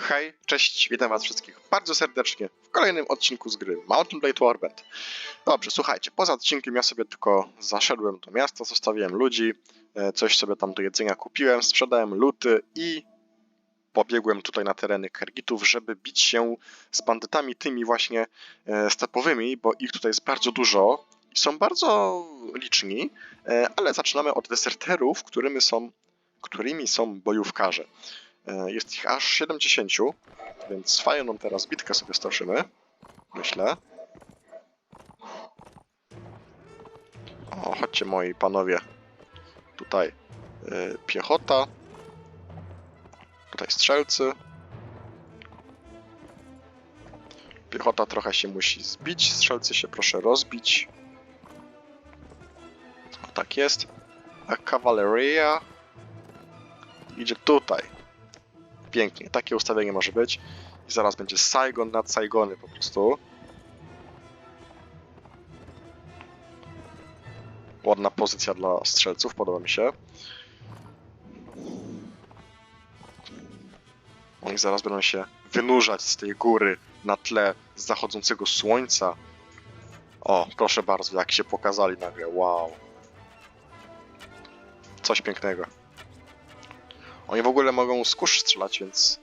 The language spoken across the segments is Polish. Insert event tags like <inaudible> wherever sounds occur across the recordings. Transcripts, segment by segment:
Hej, cześć, witam was wszystkich bardzo serdecznie w kolejnym odcinku z gry Mountain Blade Warband. Dobrze, słuchajcie, poza odcinkiem ja sobie tylko zaszedłem do miasta, zostawiłem ludzi, e, coś sobie tam do jedzenia kupiłem, sprzedałem luty i pobiegłem tutaj na tereny Kergitów, żeby bić się z bandytami tymi właśnie e, stepowymi, bo ich tutaj jest bardzo dużo i są bardzo liczni, e, ale zaczynamy od deserterów, którymi są, którymi są bojówkarze. E, Jest ich aż 70, więc fajną teraz bitkę sobie stoczymy. Myślę. O, chodźcie moi panowie. Tutaj y, piechota. Tutaj strzelcy. Piechota trochę się musi zbić, strzelcy się proszę rozbić. O, tak jest. A kawaleria idzie tutaj. Pięknie, takie ustawienie może być. I zaraz będzie Saigon nad Saigony po prostu. Ładna pozycja dla strzelców, podoba mi się. Oni zaraz będą się wynurzać z tej góry na tle zachodzącego słońca. O, proszę bardzo, jak się pokazali nagle, wow. Coś pięknego. Oni w ogóle mogą z strzelać, więc...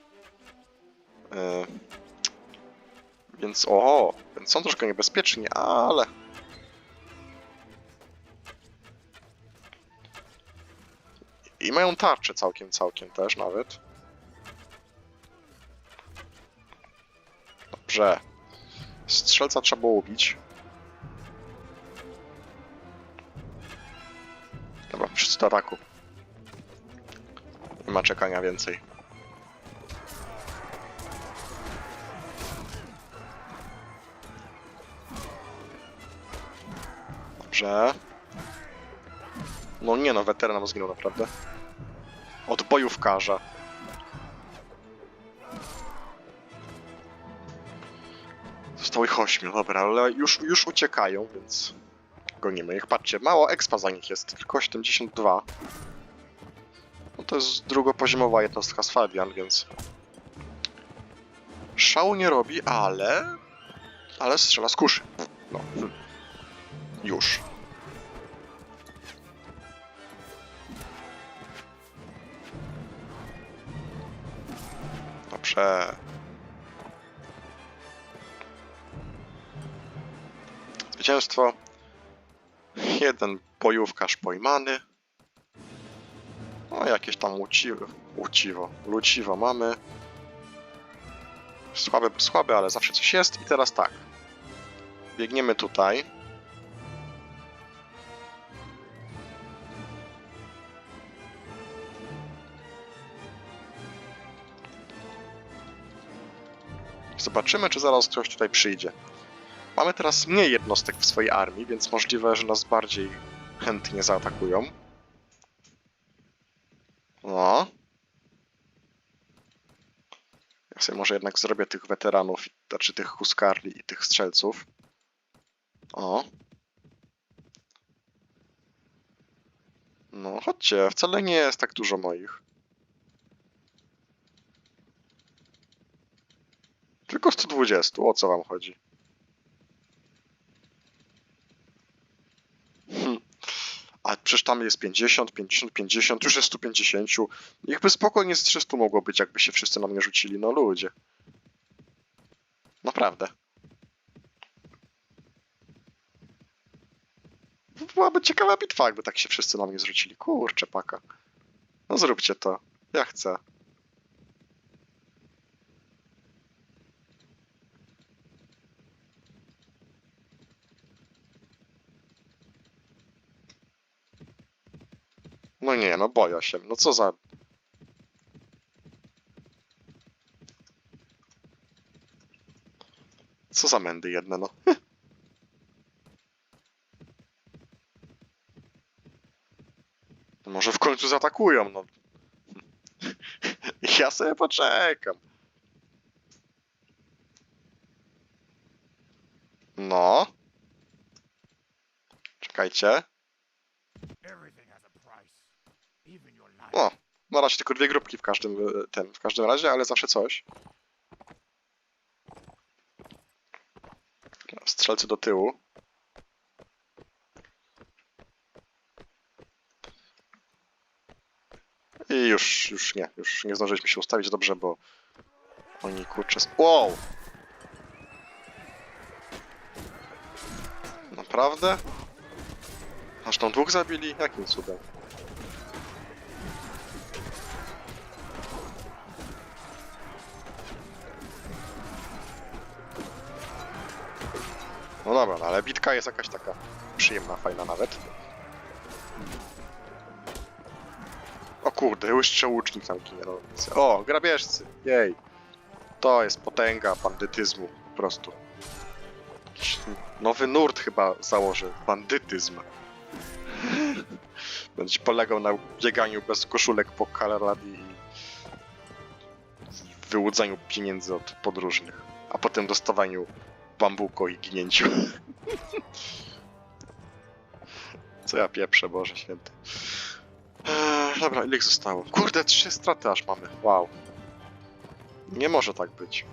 Yy, więc o, więc są troszkę niebezpieczni, ale... I mają tarczę całkiem, całkiem też nawet. Dobrze. Strzelca trzeba było ubić. Dobra, wszyscy do ataku. Nie ma czekania więcej. Dobrze. No nie no, weteran zginął naprawdę. Od bojówkarza. Zostało ich ośmiu, dobra, ale już, już uciekają, więc gonimy ich. Patrzcie, mało expa za nich jest, tylko 72. No to jest drugopoziomowa jednostka z Fabian, więc... Szału nie robi, ale... Ale strzela z kuszy. No. Już. Dobrze. Zwycięstwo. Jeden bojówkarz pojmany. No, jakieś tam łuciwo, łuciwo, luciwo mamy. Słabe, słabe, ale zawsze coś jest. I teraz tak. Biegniemy tutaj. Zobaczymy, czy zaraz ktoś tutaj przyjdzie. Mamy teraz mniej jednostek w swojej armii, więc możliwe, że nas bardziej chętnie zaatakują. No. Ja sobie może jednak zrobię tych weteranów, znaczy tych huskarli i tych strzelców. O. No, chodźcie, wcale nie jest tak dużo moich. Tylko 120, o co wam chodzi? Hm. A przecież tam jest 50, 50, 50, już jest 150. Ich by spokojnie z 300 mogło być, jakby się wszyscy na mnie rzucili. No ludzie. Naprawdę. Byłaby ciekawa bitwa, jakby tak się wszyscy na mnie zrzucili. Kurczę, paka. No zróbcie to. Ja chcę. No nie, no boję się. No co za... Co za mędy jedne, no. <laughs> Może w końcu zaatakują, no. <laughs> Ja sobie poczekam. No. Czekajcie. Everything has a price, even your life. O, Na razie tylko dwie grupki w każdym e, ten, w każdym razie, ale zawsze coś. Strzelcy do tyłu. I już, już nie, już nie zdążyliśmy się ustawić dobrze, bo oni kurczę... Wow! Naprawdę? Aż tą dwóch zabili? Jakim cudem? No dobra, no ale bitka jest jakaś taka przyjemna, fajna nawet. O kurde, jeszcze łucznik tam ginie. No. O, grabieżcy, jej. To jest potęga bandytyzmu, po prostu. Jakiś nowy nurt chyba założę, bandytyzm. <laughs> Będzie polegał na bieganiu bez koszulek po Kalaradii i wyłudzaniu pieniędzy od podróżnych, a potem dostawaniu bambuko i ginięciu. Co ja pieprzę, Boże Święty. Eee, dobra, ile zostało? Kurde, trzy straty aż mamy. Wow. Nie może tak być.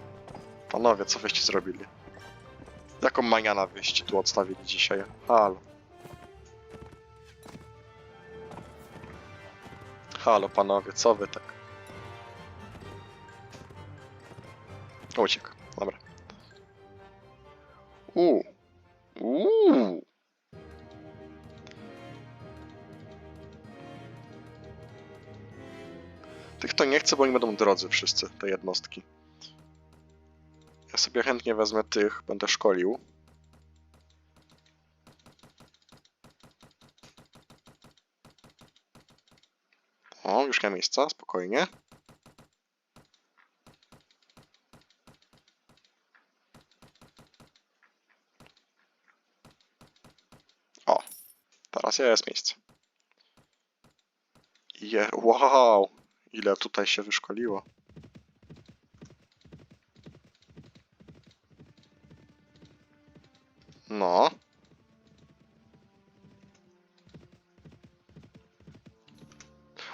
Panowie, co wyście zrobili? Jaką maniana wyście tu odstawili dzisiaj? Halo. Halo, panowie, co wy tak? Uciekł, Uuu. Tych to nie chcę, bo oni będą drodzy wszyscy, te jednostki. Ja sobie chętnie wezmę tych, będę szkolił. O, już nie ma miejsca, spokojnie. O, teraz jest miejsce. Je, wow, ile tutaj się wyszkoliło. No.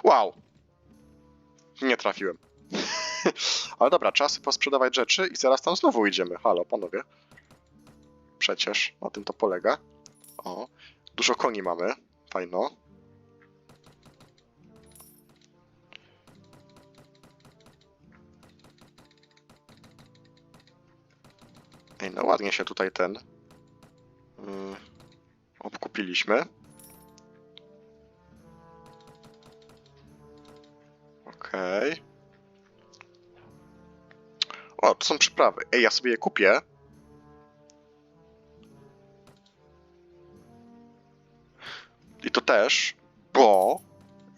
Wow. Nie trafiłem. <laughs> Ale dobra, czas posprzedawać rzeczy i zaraz tam znowu idziemy. Halo, panowie. Przecież na tym to polega. O, dużo koni mamy. Fajno. Ej, no ładnie się tutaj ten yy, obkupiliśmy. Okej. O, to są przyprawy. Ej, ja sobie je kupię. Też, bo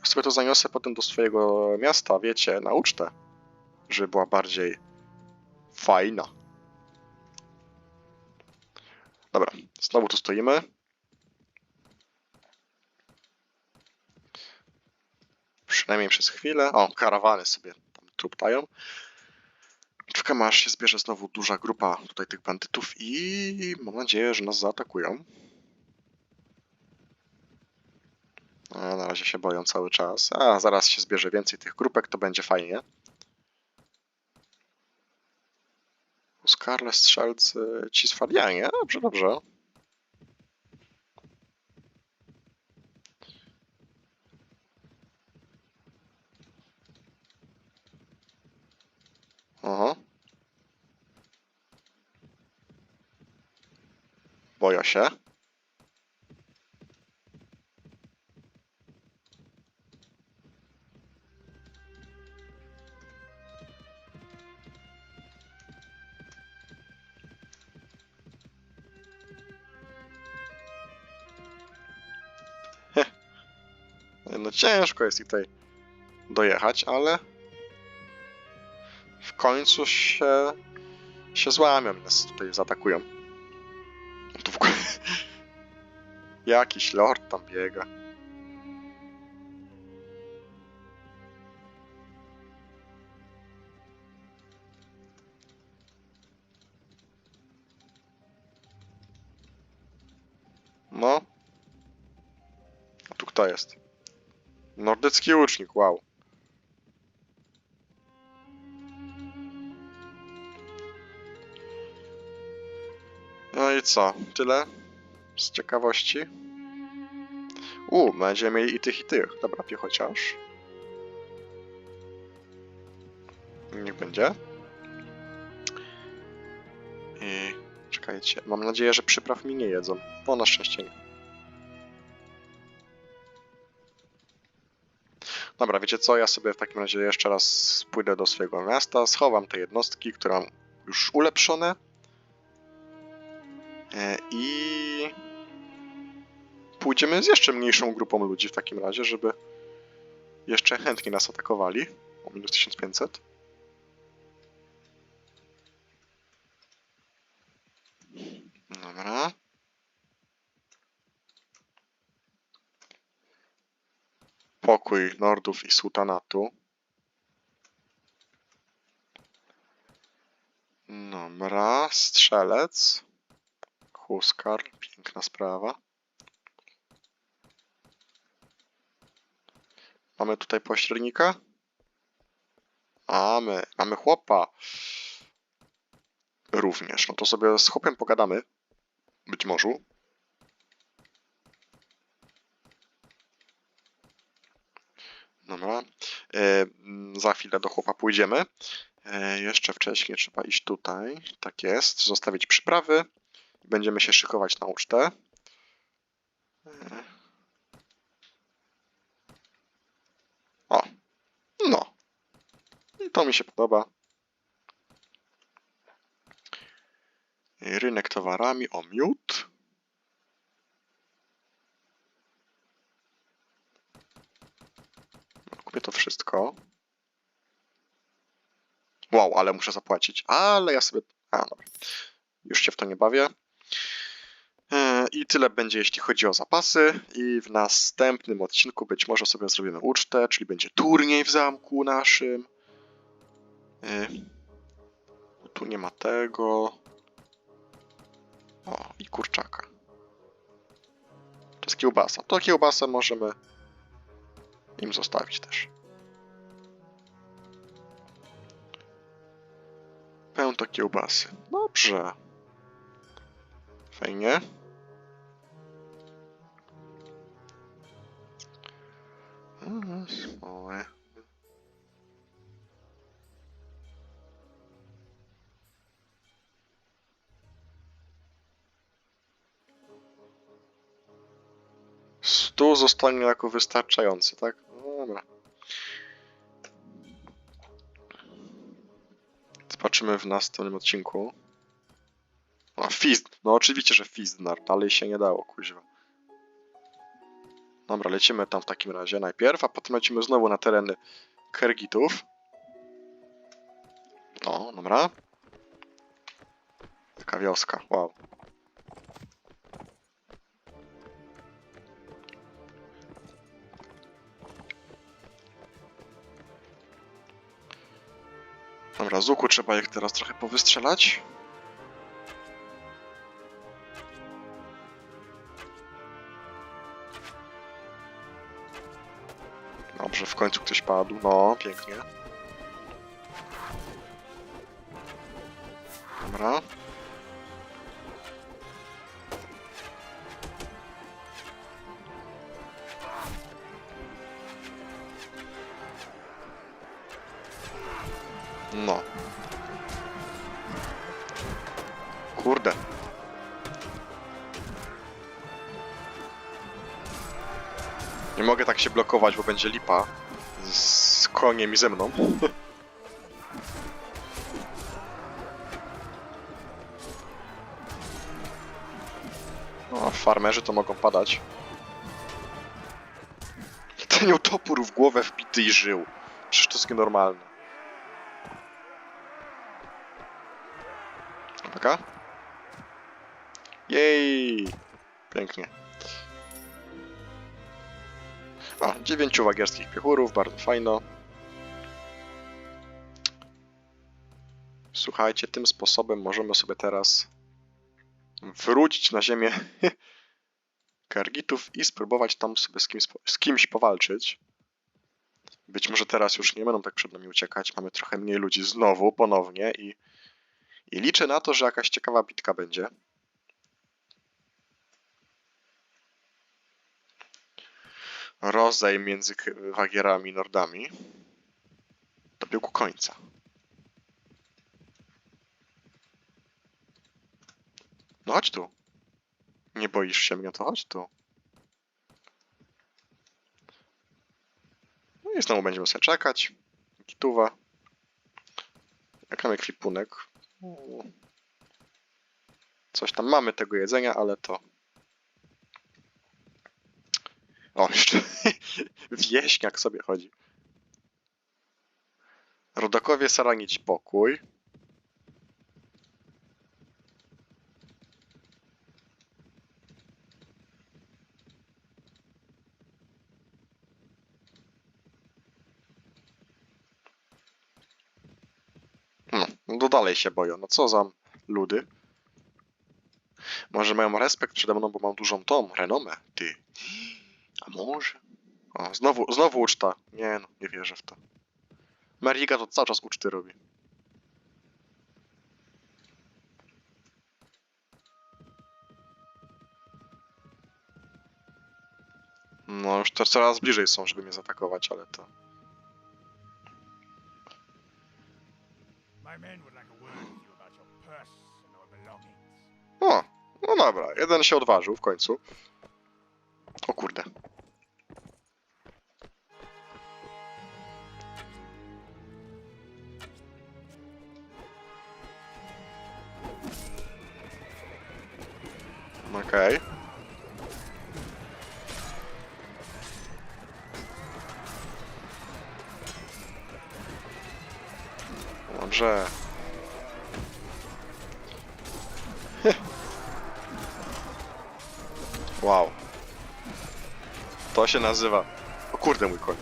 sobie to zaniosę potem do swojego miasta, wiecie, na ucztę. Żeby była bardziej fajna. Dobra, znowu tu stoimy. Przynajmniej przez chwilę. O, karawany sobie tam truptają. Czekamy aż się zbierze znowu duża grupa tutaj tych bandytów i mam nadzieję, że nas zaatakują. Na razie się boją cały czas. A, zaraz się zbierze więcej tych grupek, to będzie fajnie. Uskarle strzelcy ci sfarianie. Dobrze, dobrze. Aha. Boję się. No ciężko jest tutaj dojechać, ale w końcu się, się złamią nas tutaj zaatakują. Tu w ogóle... <laughs> Jakiś lord tam biega. No. A tu kto jest? Nordycki łucznik, wow. No i co? Tyle z ciekawości. U, będziemy mieli i tych, i tych. Dobra, piechociarz. Niech będzie. I czekajcie, mam nadzieję, że przypraw mi nie jedzą. Bo na szczęście nie. Dobra, wiecie co? Ja sobie w takim razie jeszcze raz pójdę do swojego miasta, schowam te jednostki, które mam już ulepszone. E, I pójdziemy z jeszcze mniejszą grupą ludzi w takim razie, żeby jeszcze chętnie nas atakowali. O minus 1500. Dobra. Pokój Nordów i Sultanatu. Dobra, strzelec. Huskar, piękna sprawa. Mamy tutaj pośrednika? Mamy, mamy chłopa. Również, no to sobie z chłopem pogadamy. Być może. E, mm, za chwilę do chłopa pójdziemy. E, jeszcze wcześniej trzeba iść tutaj. Tak jest. Zostawić przyprawy. Będziemy się szykować na ucztę. E. O. No. I to mi się podoba. Rynek towarami, o miód. Kupię to wszystko. Wow, ale muszę zapłacić. Ale ja sobie. A, dobra. Już się w to nie bawię. E, I tyle będzie, jeśli chodzi o zapasy. I w następnym odcinku być może sobie zrobimy ucztę, czyli będzie turniej w zamku naszym. E, Tu nie ma tego. O, i kurczaka. To jest kiełbasa. To kiełbasę możemy im zostawić też. Pełno kiełbasy. Dobrze. Fajnie. Smołę. Stu zostanie jako wystarczający, tak? No dobra. Zobaczymy w następnym odcinku. A, Fizd. No oczywiście, że Fizdnar. Dalej się nie dało, kuźwa. Dobra, lecimy tam w takim razie najpierw, a potem lecimy znowu na tereny Kergitów. O, dobra. Taka wioska, wow. Dobra, z trzeba ich teraz trochę powystrzelać. Dobrze, w końcu ktoś padł. No, pięknie. Dobra. No. Kurde. Nie mogę tak się blokować, bo będzie lipa z koniem i ze mną. <laughs> No, farmerzy to mogą padać. Ten topór w głowę wbity i żył. Przecież to jest nienormalne. Taka? Jej! Pięknie. A, dziewięciu wagierskich piechurów, bardzo fajno. Słuchajcie, tym sposobem możemy sobie teraz wrócić na ziemię <laughs> Kargitów i spróbować tam sobie z kimś, z kimś powalczyć. Być może teraz już nie będą tak przed nami uciekać. Mamy trochę mniej ludzi znowu, ponownie i, i liczę na to, że jakaś ciekawa bitka będzie. Rozej między Wagierami i Nordami dobiegł końca. No chodź tu. Nie boisz się mnie, to chodź tu. No i znowu będziemy sobie czekać. Kituwa. Jak mamy kwipunek. Coś tam mamy tego jedzenia, ale to... O, jeszcze <laughs> wieśniak sobie chodzi. Rodakowie saranić pokój. No, no dalej się boją. No co za ludy. Może mają respekt przede mną, bo mam dużą tą renomę. Ty. A może? O, znowu, znowu uczta. Nie no, nie wierzę w to. Meriga to cały czas uczty robi. No już to coraz bliżej są, żeby mnie zaatakować, ale to... O, no dobra, jeden się odważył w końcu. O kurde. Okej. Dobrze. <laughs> Wow. To się nazywa. O kurde, mój koń.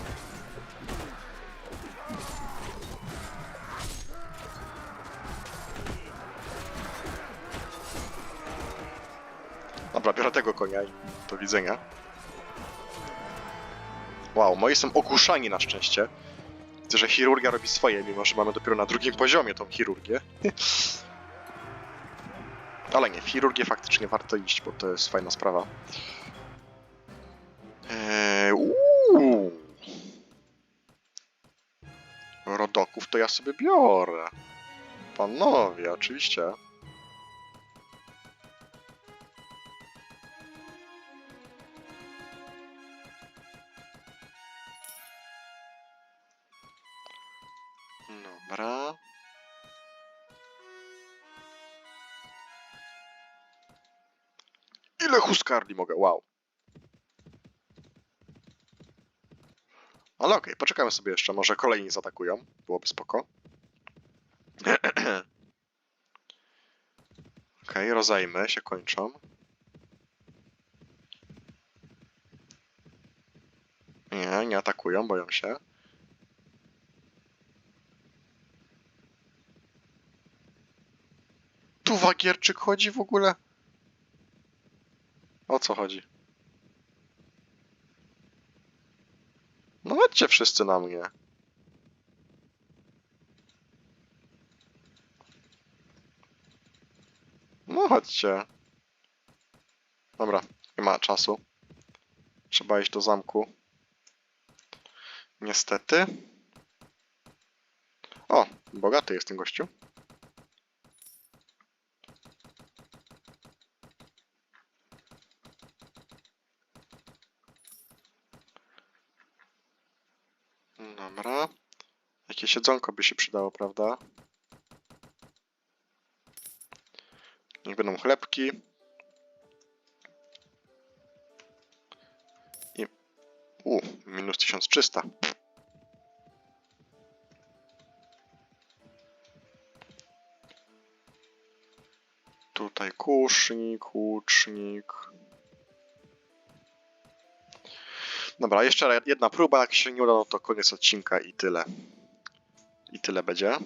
Dobra, biorę tego konia i do widzenia. Wow, moi są ogłuszani na szczęście. Że chirurgia robi swoje, mimo że mamy dopiero na drugim poziomie tą chirurgię. <laughs> Ale nie, w chirurgię faktycznie warto iść, bo to jest fajna sprawa. Eee. Rodoków to ja sobie biorę. Panowie, oczywiście. Huskarli mogę? Wow. Ale okej, poczekamy sobie jeszcze. Może kolejni zaatakują. Byłoby spoko. <clears throat> Okej, rozejmy się kończą. Nie, nie atakują, boją się. Tu Wagierczyk chodzi w ogóle? O co chodzi? No chodźcie wszyscy na mnie. No chodźcie. Dobra, nie ma czasu. Trzeba iść do zamku. Niestety. O, bogaty jest ten gościu. Dobra. Jakieś jedzonko by się przydało, prawda? Niech będą chlebki. I... U, minus 1300. Tutaj kusznik, łucznik. Dobra, jeszcze jedna próba, jak się nie uda, no to koniec odcinka i tyle. I tyle będzie.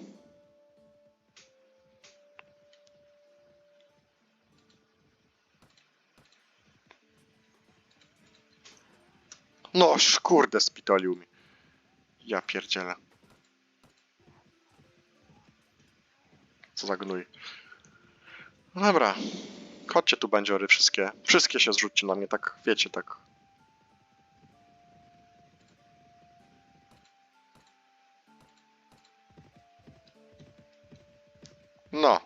No, kurde, spitolił mi. Ja pierdzielę. Co za gnój. No Dobra. Chodźcie tu, bandziory, wszystkie. Wszystkie się zrzućcie na mnie, tak, wiecie, tak. No.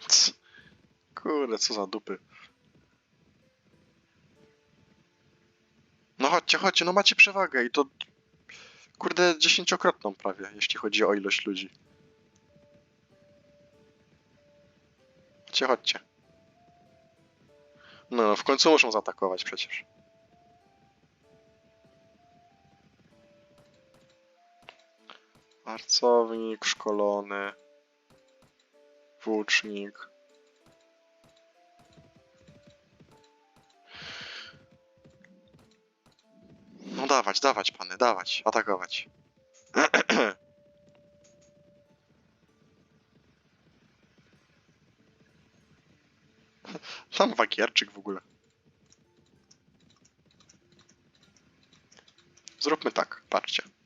<laughs> Kurde, co za dupy. No chodźcie, chodźcie, no macie przewagę i to kurde dziesięciokrotną prawie, jeśli chodzi o ilość ludzi. Chodźcie, chodźcie. No, no, w końcu muszą zaatakować przecież. Arcownik, szkolony, włócznik. No dawać, dawać pany, dawać, atakować. <clears throat> Sam wakierczyk w ogóle. Zróbmy tak, patrzcie.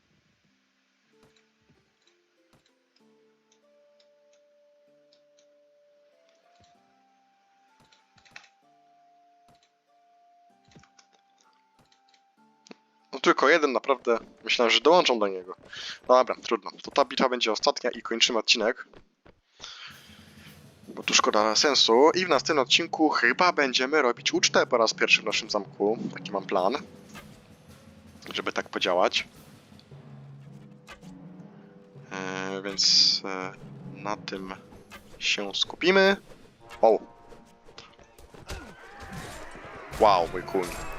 Tylko jeden naprawdę. Myślałem, że dołączą do niego. Dobra, trudno. To ta bitwa będzie ostatnia i kończymy odcinek. Bo tu szkoda sensu. I w następnym odcinku chyba będziemy robić ucztę po raz pierwszy w naszym zamku. Taki mam plan. Żeby tak podziałać. E, więc e, na tym się skupimy. O! Wow, mój kuń.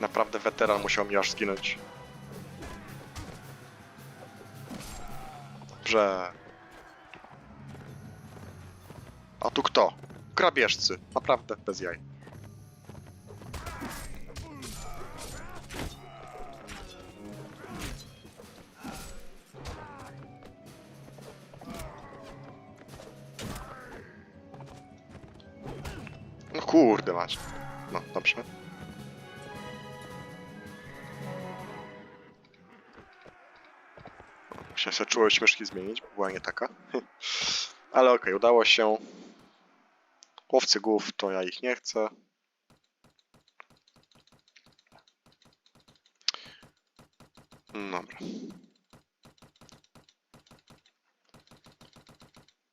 Naprawdę weteran musiał mi aż zginąć. Dobrze. A tu kto? Grabieżcy. Naprawdę, bez jaj. Musiałem sobie czułość myszki zmienić, bo była nie taka. <laughs> Ale okej, udało się. Łowcy głów to ja ich nie chcę. Dobra.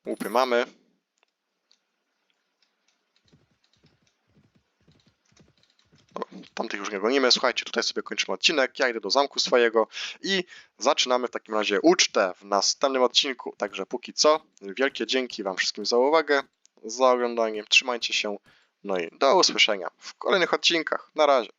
Łupy mamy. Dobra, tamtych już nie gonimy. Słuchajcie, tutaj sobie kończymy odcinek. Ja idę do zamku swojego i zaczynamy w takim razie ucztę w następnym odcinku. Także póki co, wielkie dzięki Wam wszystkim za uwagę, za oglądanie. Trzymajcie się. No i do usłyszenia w kolejnych odcinkach. Na razie.